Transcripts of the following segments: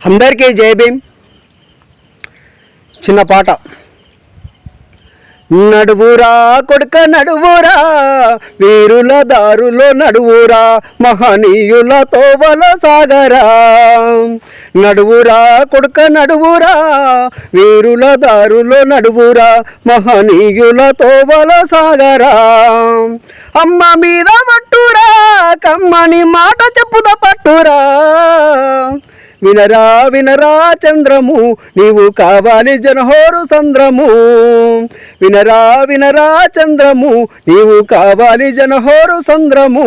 అందరికీ జై భీమ్. చిన్న పాట. నడువురా కొడుక నడువురా వీరుల దారులో నడువురా మహనీయుల తోవల సాగరా. నడువురా కొడుక నడువురా వీరుల దారులో నడువురా మహనీయుల తోవల సాగరా. అమ్మ మీద పట్టురా కమ్మని మాట చెప్పుద పట్టు వినరా వినరా చంద్రము నీవు కావాలి జనహోరు సంద్రము. వినరా వినరా చంద్రము నీవు కావాలి జనహోరు సంద్రము.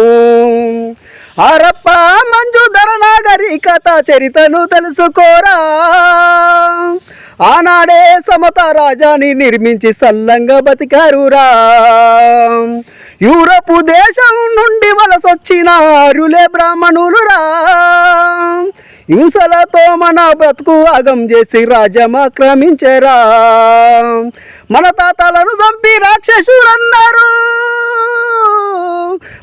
అరప్ప మంజుధర నాగరికత చరితను తెలుసుకోరా. ఆనాడే సమత రాజాని నిర్మించి సల్లంగా బతికారురా. యూరపు దేశం నుండి వలసొచ్చిన ఆరులే బ్రాహ్మణులురా. హింసలతో మన బ్రతుకు అగం చేసి రాజ్యం ఆక్రమించరా. మన తాతలను చంపి రాక్షసులన్నారు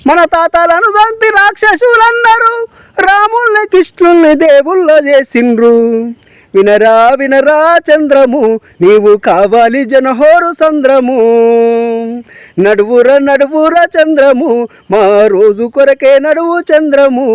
మన తాతలను చంపి రాక్షసులన్నారు రాముల్ని కృష్ణుల్ని దేవుళ్ళ చేసిండ్రు. వినరా వినరా చంద్రము నీవు కావాలి జనహోరు చంద్రము నడువుర నడువుర చంద్రము మా రోజు కొరకే నడువు చంద్రము.